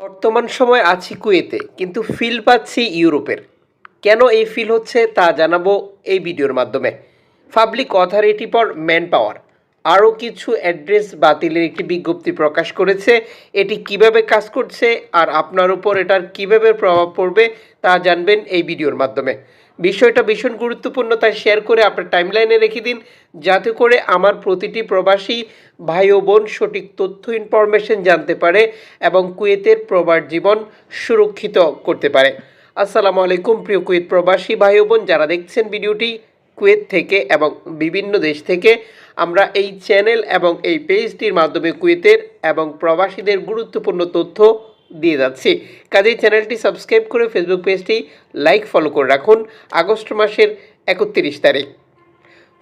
বর্তমান সময় আছি কুয়েতে, কিন্তু ফিল পাচ্ছি ইউরোপের। কেন এই ফিল হচ্ছে তা জানাব এই ভিডিওর মাধ্যমে। Public authority for manpower আরও কিছু অ্যাড্রেস বাতিলের একটি বিজ্ঞপ্তি প্রকাশ করেছে। এটি কীভাবে কাজ করছে আর আপনার উপর এটার কীভাবে প্রভাব পড়বে তা জানবেন এই ভিডিওর মাধ্যমে। বিষয়টা ভীষণ গুরুত্বপূর্ণ, তাই শেয়ার করে আপনার টাইমলাইনে রেখে দিন। যাতে করে আমার প্রতিটি প্রবাসী ভাই ও বোন সঠিক তথ্য ইনফরমেশন জানতে পারে এবং কুয়েতের প্রবার জীবন সুরক্ষিত করতে পারে। আসসালামু আলাইকুম, প্রিয় কুয়েত প্রবাসী ভাই ও বোন, যারা দেখছেন ভিডিওটি কুয়েত থেকে এবং বিভিন্ন দেশ থেকে, আমরা এই চ্যানেল এবং এই পেজটির মাধ্যমে কুয়েতের এবং প্রবাসীদের গুরুত্বপূর্ণ তথ্য দিয়ে যাচ্ছি। কাজেই চ্যানেলটি সাবস্ক্রাইব করে ফেসবুক পেজটি লাইক ফলো করে রাখুন। আগস্ট মাসের একত্রিশ তারিখ।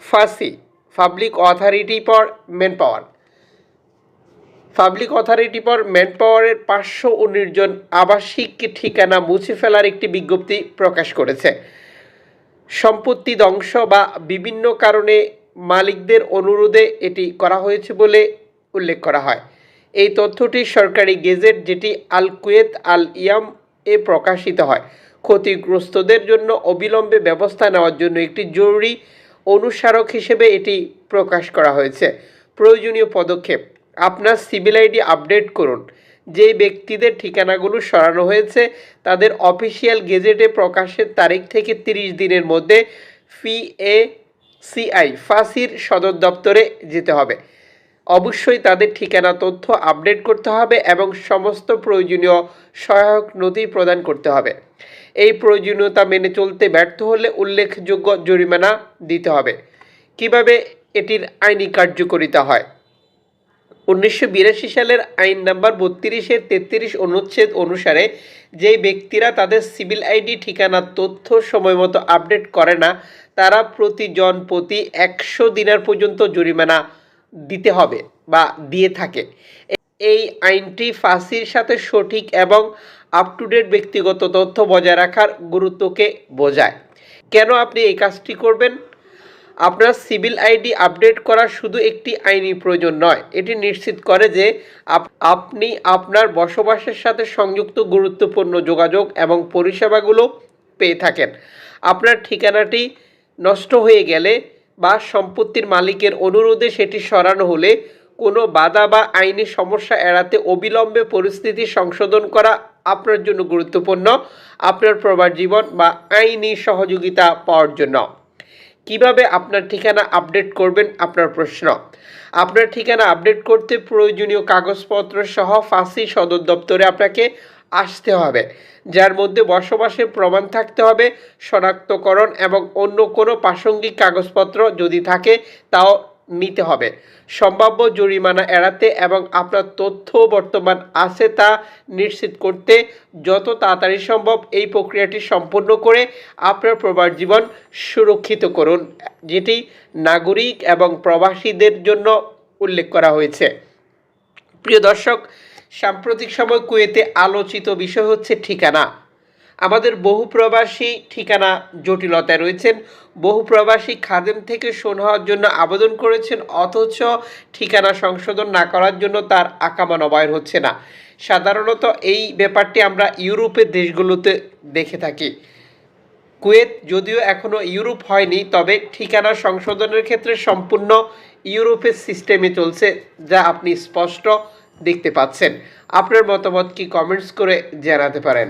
ফার্সি public authority for manpower public authority for man পাওয়ারের পাঁচশো উনিশ জন আবাসিক ঠিকানা মুছে ফেলার একটি বিজ্ঞপ্তি প্রকাশ করেছে। সম্পত্তি ধ্বংস বা বিভিন্ন কারণে মালিকদের অনুরোধে এটি করা হয়েছে বলে উল্লেখ করা হয়। এই তথ্যটি সরকারি গেজেট যেটি আল কুয়েত আল ইয়াম এ প্রকাশিত হয়। ক্ষতিগ্রস্তদের জন্য অবিলম্বে ব্যবস্থা নেওয়ার জন্য একটি জরুরি অনুস্মারক হিসেবে এটি প্রকাশ করা হয়েছে। প্রয়োজনীয় পদক্ষেপ, আপনার সিভিল আইডি আপডেট করুন। যে ব্যক্তিদের ঠিকানাগুলো সরানো হয়েছে, তাদের অফিসিয়াল গেজেটে প্রকাশের তারিখ থেকে তিরিশ দিনের মধ্যে ফি এ সিআই ফাঁসির সদর দপ্তরে যেতে হবে। অবশ্যই তাদের ঠিকানা, তথ্য আপডেট করতে হবে এবং সমস্ত প্রয়োজনীয় সহায়ক নথি প্রদান করতে হবে। এই প্রয়োজনীয়তা মেনে চলতে ব্যর্থ হলে উল্লেখযোগ্য জরিমানা দিতে হবে। কীভাবে এটির আইনি কার্যকারিতা হয়? উনিশশো বিরাশি সালের আইন নাম্বার বত্রিশের তেত্রিশ অনুচ্ছেদ অনুসারে যেই ব্যক্তিরা তাদের সিভিল আইডি ঠিকানার তথ্য সময়মতো আপডেট করে না, তারা প্রতিজন প্রতি একশো দিনার পর্যন্ত জরিমানা দিতে হবে বা দিয়ে থাকে। এই আইনটি ফাঁসির সাথে সঠিক এবং আপ টু ডেট ব্যক্তিগত তথ্য বজায় রাখার গুরুত্বকে বোঝায়। কেন আপনি এই কাজটি করবেন? আপনার সিভিল আইডি আপডেট করা শুধু একটি আইনি প্রয়োজন নয়। এটি নিশ্চিত করে যে আপ- আপনি আপনার বসবাসের সাথে সংযুক্ত গুরুত্বপূর্ণ যোগাযোগ এবং পরিষেবাগুলো পেয়ে থাকেন। আপনার ঠিকানাটি নষ্ট হয়ে গেলে বা সম্পত্তির মালিকের অনুরোধে সেটি সরানো হলে কোনো বাধা বা আইনি সমস্যা এড়াতে অবিলম্বে পরিস্থিতি সংশোধন করা আপনার জন্য গুরুত্বপূর্ণ, আপনার প্রবাস জীবন বা আইনি সহযোগিতা পাওয়ার জন্য। কীভাবে আপনার ঠিকানা আপডেট করবেন, আপনার প্রশ্ন। আপনার ঠিকানা আপডেট করতে প্রয়োজনীয় কাগজপত্র সহ ফাঁসি সদর দপ্তরে আপনাকে আসতে হবে। যার মধ্যে বসবাসের প্রমাণ থাকতে হবে, শনাক্তকরণ এবং অন্য কোনো প্রাসঙ্গিক কাগজপত্র যদি থাকে তাও নিতে হবে। সম্ভাব্য জরিমানা এড়াতে এবং আপনার তথ্য বর্তমান আছে তা নিশ্চিত করতে যত তাড়াতাড়ি সম্ভব এই প্রক্রিয়াটি সম্পন্ন করে আপনার প্রবাস জীবন সুরক্ষিত করুন, যেটি নাগরিক এবং প্রবাসীদের জন্য উল্লেখ করা হয়েছে। প্রিয় দর্শক সাম্প্রতিক সময় কুয়েতে আলোচিত বিষয় হচ্ছে ঠিকানা। আমাদের বহু প্রবাসী ঠিকানা জটিলতায় রয়েছেন। বহু প্রবাসী খাদেম থেকে শোন হওয়ার জন্য আবেদন করেছেন, অথচ ঠিকানা সংশোধন না করার জন্য তার আকামা নবায়ন হচ্ছে না। সাধারণত এই ব্যাপারটি আমরা ইউরোপের দেশগুলোতে দেখে থাকি। কুয়েত যদিও এখনও ইউরোপ হয়নি, তবে ঠিকানা সংশোধনের ক্ষেত্রে সম্পূর্ণ ইউরোপের সিস্টেমে চলছে, যা আপনি স্পষ্ট দেখতে পাচ্ছেন। আপনার মতামত কি কমেন্টস করে জানাতে পারেন।